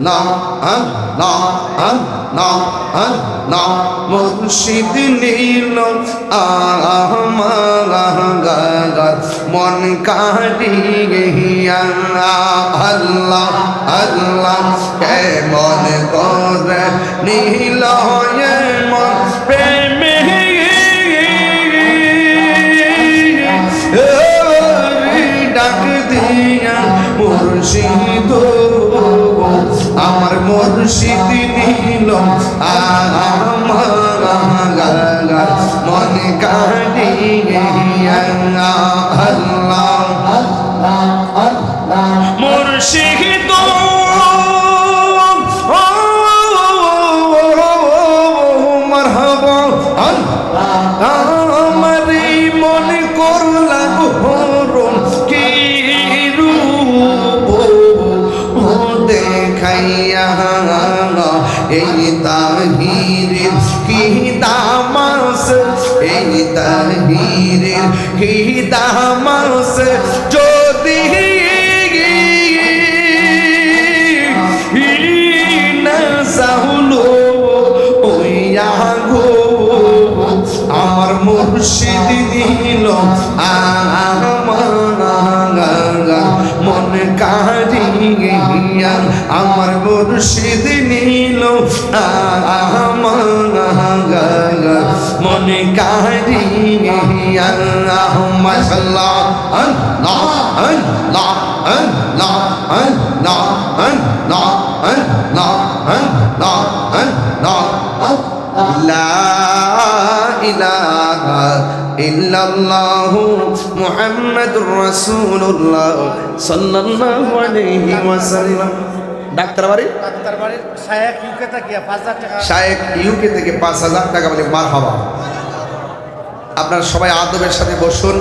না না না না মুর্শিদ নীল আমার মন কাটিয়া আল্লাহ আল্লাহ। কেমন করে নীল মন মুর্শিদ আমার মুর্শিদ নীল মন কাটিয়া মুর্শিদ মারহাবা এই তাহিরের কি দামাস এই তাহিরের কি দামাস যদি আমার মুর্শিদ দিল আমার কারিয়া আমার মুর্শিদ নিল, আমার মন কারিয়া মাশাল্লাহ আল্লাহ আল্লাহ আল্লাহ আল্লাহ আল্লাহ আল্লাহ আল্লাহ আল্লাহ। لا ইলাহা ইল্লাল্লাহ মুহাম্মাদুর রাসূলুল্লাহ সাল্লাল্লাহু আলাইহি ওয়াসাল্লাম। ডাক্তার ডাক্তার ইউকে থেকে টাকা। মানে সবাই আদবের সাথে বসুন।